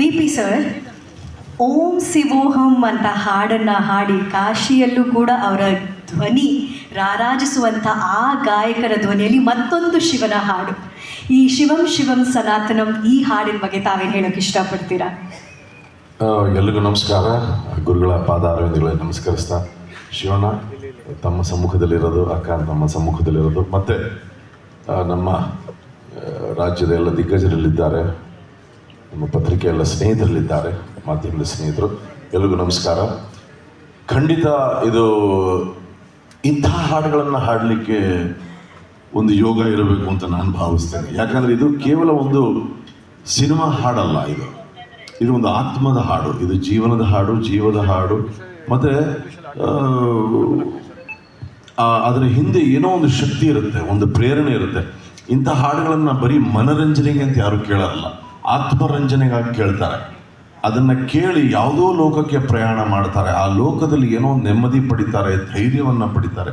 V P sir, Om Shivoham ಅಂತ ಹಾಡನ್ನು ಹಾಡಿ ಕಾಶಿಯಲ್ಲೂ ಕೂಡ ಅವರ ಧ್ವನಿ ರಾರಾಜಿಸುವಂಥ ಆ ಗಾಯಕರ ಧ್ವನಿಯಲ್ಲಿ ಮತ್ತೊಂದು ಶಿವನ ಹಾಡು. ಈ ಶಿವಂ ಶಿವಂ ಸನಾತನಂ ಈ ಹಾಡಿನ ಬಗ್ಗೆ ತಾವೇನು ಹೇಳೋಕೆ ಇಷ್ಟಪಡ್ತೀರಾ? ಎಲ್ರಿಗೂ ನಮಸ್ಕಾರ. ಗುರುಗಳ ಪಾದ ಅರವಿಂದಗಳಿಗೆ ನಮಸ್ಕರಿಸ್ತಾ. ಶಿವಣ್ಣ ತಮ್ಮ ಸಮ್ಮುಖದಲ್ಲಿರೋದು, ಅಕ್ಕ ನಮ್ಮ ಸಮ್ಮುಖದಲ್ಲಿರೋದು, ಮತ್ತು ನಮ್ಮ ರಾಜ್ಯದ ಎಲ್ಲ ದಿಗ್ಗಜರಲ್ಲಿದ್ದಾರೆ. ನಮ್ಮ ಪತ್ರಿಕೆಯೆಲ್ಲ ಸ್ನೇಹಿತರಲ್ಲಿದ್ದಾರೆ, ಮಾಧ್ಯಮದ ಸ್ನೇಹಿತರು. ಎಲ್ರಿಗೂ ನಮಸ್ಕಾರ. ಖಂಡಿತ ಇದು ಇಂಥ ಹಾಡುಗಳನ್ನು ಹಾಡಲಿಕ್ಕೆ ಒಂದು ಯೋಗ ಇರಬೇಕು ಅಂತ ನಾನು ಭಾವಿಸ್ತೇನೆ. ಯಾಕಂದರೆ ಇದು ಕೇವಲ ಒಂದು ಸಿನಿಮಾ ಹಾಡಲ್ಲ ಇದು. ಇದು ಒಂದು ಆತ್ಮದ ಹಾಡು. ಇದು ಜೀವನದ ಹಾಡು, ಜೀವದ ಹಾಡು. ಮತ್ತು ಅದರ ಹಿಂದೆ ಏನೋ ಒಂದು ಶಕ್ತಿ ಇರುತ್ತೆ, ಒಂದು ಪ್ರೇರಣೆ ಇರುತ್ತೆ. ಇಂಥ ಹಾಡುಗಳನ್ನು ಬರೀ ಮನರಂಜನೆಗೆ ಅಂತ ಯಾರು ಕೇಳಲ್ಲ. ಆತ್ಮರಂಜನೆಗಾಗಿ ಕೇಳ್ತಾರೆ. ಅದನ್ನು ಕೇಳಿ ಯಾವುದೋ ಲೋಕಕ್ಕೆ ಪ್ರಯಾಣ ಮಾಡ್ತಾರೆ. ಆ ಲೋಕದಲ್ಲಿ ಏನೋ ನೆಮ್ಮದಿ ಪಡಿತಾರೆ, ಧೈರ್ಯವನ್ನು ಪಡಿತಾರೆ.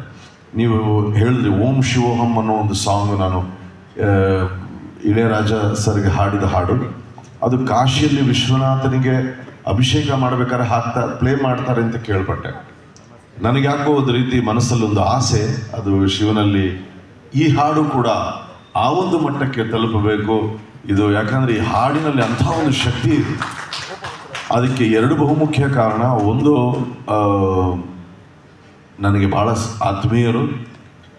ನೀವು ಹೇಳಿದ್ರಿ, ಓಂ ಶಿವೋಹಂ ಅನ್ನೋ ಒಂದು ಸಾಂಗ್ ನಾನು ಇಳೆಯರಾಜ ಸರ್ಗೆ ಹಾಡಿದ ಹಾಡು. ಅದು ಕಾಶಿಯಲ್ಲಿ ವಿಶ್ವನಾಥನಿಗೆ ಅಭಿಷೇಕ ಮಾಡ್ಬೇಕಾದ್ರೆ ಹಾಕ್ತಾ ಪ್ಲೇ ಮಾಡ್ತಾರೆ ಅಂತ ಕೇಳ್ಪಟ್ಟೆ. ನನಗೆ ಯಾಕೋ ಒಂದು ರೀತಿ ಮನಸ್ಸಲ್ಲೊಂದು ಆಸೆ, ಅದು ಶಿವನಲ್ಲಿ ಈ ಹಾಡು ಕೂಡ ಆ ಒಂದು ಮಟ್ಟಕ್ಕೆ ತಲುಪಬೇಕು. ಇದು ಯಾಕಂದ್ರೆ ಈ ಹಾಡಿನಲ್ಲಿ ಅಂಥ ಒಂದು ಶಕ್ತಿ ಇದೆ. ಅದಕ್ಕೆ ಎರಡು ಬಹುಮುಖ್ಯ ಕಾರಣ. ಒಂದು ನನಗೆ ಸ್- ಆತ್ಮೀಯರು,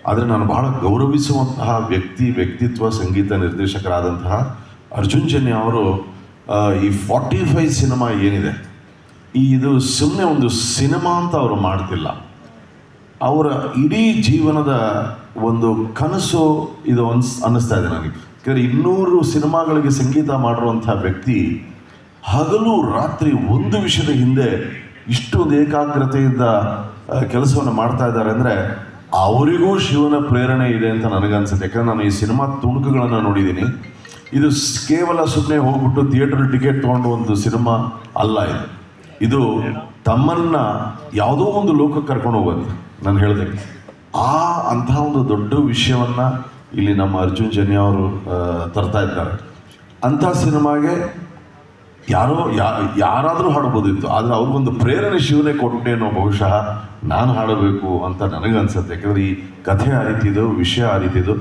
ಆದರೆ ನಾನು ಬಹಳ ಗೌರವಿಸುವಂತಹ ವ್ಯಕ್ತಿ, ವ್ಯಕ್ತಿತ್ವ, ಸಂಗೀತ ನಿರ್ದೇಶಕರಾದಂತಹ ಅರ್ಜುನ್ ಜನ್ಯ ಅವರು ಈ ಫಾರ್ಟಿ ಫೈವ್ ಸಿನಿಮಾ ಏನಿದೆ, ಈ ಇದು ಸುಮ್ಮನೆ ಒಂದು ಸಿನಿಮಾ ಅಂತ ಅವರು ಮಾಡ್ತಿಲ್ಲ. ಅವರ ಇಡೀ ಜೀವನದ ಒಂದು ಕನಸು ಇದು ಅನ್ಸ್, ಅನ್ನಿಸ್ತಾ ಇದೆ ನನಗೆ. ಯಾಕಂದರೆ ಇನ್ನೂರು ಸಿನಿಮಾಗಳಿಗೆ ಸಂಗೀತ ಮಾಡಿರುವಂಥ ವ್ಯಕ್ತಿ ಹಗಲು ರಾತ್ರಿ ಒಂದು ವಿಷಯದ ಹಿಂದೆ ಇಷ್ಟೊಂದು ಏಕಾಗ್ರತೆಯಿಂದ ಕೆಲಸವನ್ನು ಮಾಡ್ತಾ ಇದ್ದಾರೆ ಅಂದರೆ ಅವರಿಗೂ ಶಿವನ ಪ್ರೇರಣೆ ಇದೆ ಅಂತ ನನಗನ್ಸುತ್ತೆ. ಯಾಕಂದರೆ ನಾನು ಈ ಸಿನಿಮಾ ತುಣುಕುಗಳನ್ನು ನೋಡಿದ್ದೀನಿ. ಇದು ಕೇವಲ ಸುಮ್ಮನೆ ಹೋಗ್ಬಿಟ್ಟು ಥಿಯೇಟರ್ ಟಿಕೆಟ್ ತೊಗೊಂಡು ಒಂದು ಸಿನಿಮಾ ಅಲ್ಲ ಇದು. ಇದು ತಮ್ಮನ್ನ ಯಾವುದೋ ಒಂದು ಲೋಕಕ್ಕೆ ಕರ್ಕೊಂಡು ಹೋಗುತ್ತೆ ನಾನು ಹೇಳಿದೆ. ಆ ಅಂತಹ ಒಂದು ದೊಡ್ಡ ವಿಷಯವನ್ನ ಇಲ್ಲಿ ನಮ್ಮ ಅರ್ಜುನ್ ಜನ್ಯ ಅವರು ತರ್ತಾ ಇದ್ದಾರೆ. ಅಂಥ ಸಿನಿಮಾಗೆ ಯಾರೋ ಯಾ, ಯಾರಾದರೂ ಹಾಡ್ಬೋದಿತ್ತು, ಆದರೆ ಅವ್ರಿಗೊಂದು ಪ್ರೇರಣೆ ಶಿವನೇ ಕೊಟ್ಟೇನೋ ಬಹುಶಃ ನಾನು ಹಾಡಬೇಕು ಅಂತ ನನಗನ್ಸುತ್ತೆ. ಯಾಕಂದರೆ ಈ ಕಥೆ ಆ ರೀತಿದು, ವಿಷಯ ಆ ರೀತಿದು.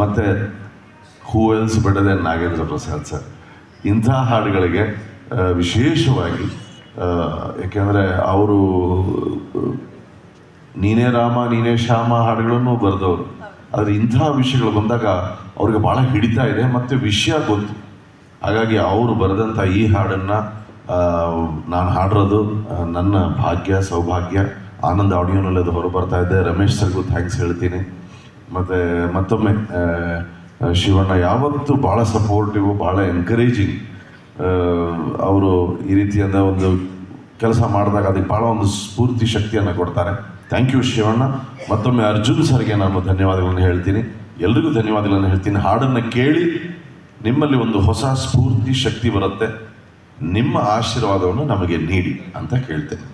ಮತ್ತೆ ಹೂ ಎಲ್ಸ್ ಬೆಡದೆ ನಾಗೇಂದ್ರ ಪ್ರಸಾದ್ ಸರ್? ಇಂಥ ಹಾಡುಗಳಿಗೆ ವಿಶೇಷವಾಗಿ ಆ, ಯಾಕೆಂದರೆ ಅವರು ನೀನೇ ರಾಮ ನೀನೇ ಶ್ಯಾಮ ಹಾಡುಗಳನ್ನು ಬರೆದವರು. ಆದರೆ ಇಂತಹ ವಿಷಯಗಳು ಬಂದಾಗ ಅವ್ರಿಗೆ ಭಾಳ ಹಿಡಿತಾ ಇದೆ ಮತ್ತು ವಿಷಯ ಗೊತ್ತು. ಹಾಗಾಗಿ ಅವರು ಬರೆದಂಥ ಈ ಹಾಡನ್ನು ನಾನು ಹಾಡಿರೋದು ನನ್ನ ಭಾಗ್ಯ ಸೌಭಾಗ್ಯ ಆನಂದ ಆಡಿಯೋನಲ್ಲಿ ಅದು ಹೊರ ಬರ್ತಾ ಇದೆ ರಮೇಶ್ ಸರ್ಗೂ ಥ್ಯಾಂಕ್ಸ್ ಹೇಳ್ತೀನಿ. ಮತ್ತು ಮತ್ತೊಮ್ಮೆ ಶಿವಣ್ಣ ಯಾವತ್ತೂ ಭಾಳ ಸಪೋರ್ಟಿವ್ ಭಾಳ ಎನ್ಕರೇಜಿಂಗ್ ಅವರು ಈ ರೀತಿಯಾದ ಒಂದು ಕೆಲಸ ಮಾಡಿದಾಗ ಅದಕ್ಕೆ ಭಾಳ ಒಂದು ಸ್ಫೂರ್ತಿ ಶಕ್ತಿಯನ್ನು ಕೊಡ್ತಾರೆ. Thank you Shivanna. ಮತ್ತೊಮ್ಮೆ ಅರ್ಜುನ್ ಸರ್ಗೆ ನಾನು ಧನ್ಯವಾದಗಳನ್ನು ಹೇಳ್ತೀನಿ. ಎಲ್ರಿಗೂ ಧನ್ಯವಾದಗಳನ್ನು ಹೇಳ್ತೀನಿ. ಹಾಡನ್ನು ಕೇಳಿ ನಿಮ್ಮಲ್ಲಿ ಒಂದು ಹೊಸ ಸ್ಫೂರ್ತಿ ಶಕ್ತಿ ಬರುತ್ತೆ. ನಿಮ್ಮ ಆಶೀರ್ವಾದವನ್ನು ನಮಗೆ ನೀಡಿ ಅಂತ ಕೇಳ್ತೇನೆ.